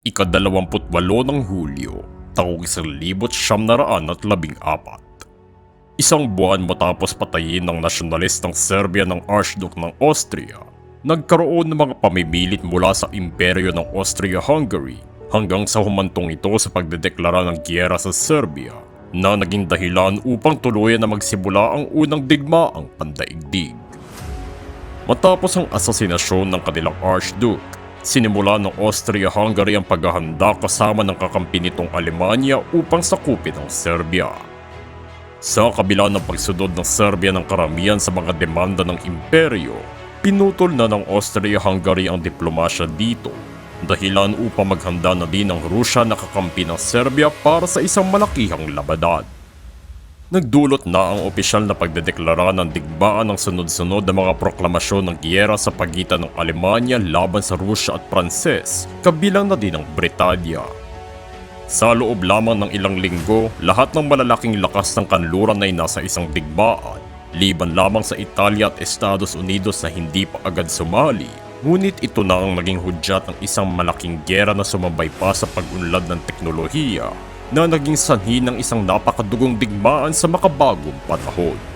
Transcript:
Ikadalawamputwalo ng Hulyo, taong isang libot siyam na raan at labing apat. Isang buwan matapos patayin ng nasyonalistang Serbia ng Archduke ng Austria, nagkaroon ng mga pamimilit mula sa imperyo ng Austria-Hungary hanggang sa humantong ito sa pagdedeklara ng giyera sa Serbia na naging dahilan upang tuluyan na magsimula ang unang digmaang pandaigdig. Matapos ang asasinasyon ng kanilang Archduke, sinimula ng Austria-Hungary ang paghahanda kasama ng kakampi nitong Alemanya upang sakupin ang Serbia. Sa kabila ng pagsunod ng Serbia ng karamihan sa mga demanda ng imperyo, pinutol na ng Austria-Hungary ang diplomasya dito dahilan upang maghanda na din ang Rusya na kakampi ng Serbia para sa isang malakihang labanan. Nagdulot na ang opisyal na pagdedeklara ng digmaan ng sunod-sunod na mga proklamasyon ng giyera sa pagitan ng Alemanya laban sa Rusya at Pranses, kabilang na din ang Britanya. Sa loob lamang ng ilang linggo, lahat ng malalaking lakas ng kanluran ay nasa isang digmaan, liban lamang sa Italia at Estados Unidos na hindi pa agad sumali. Ngunit ito na ang naging hudyat ng isang malaking gera na sumabay pa sa pag-unlad ng teknolohiya na naging sanhi ng isang napakadugong digmaan sa makabagong panahon.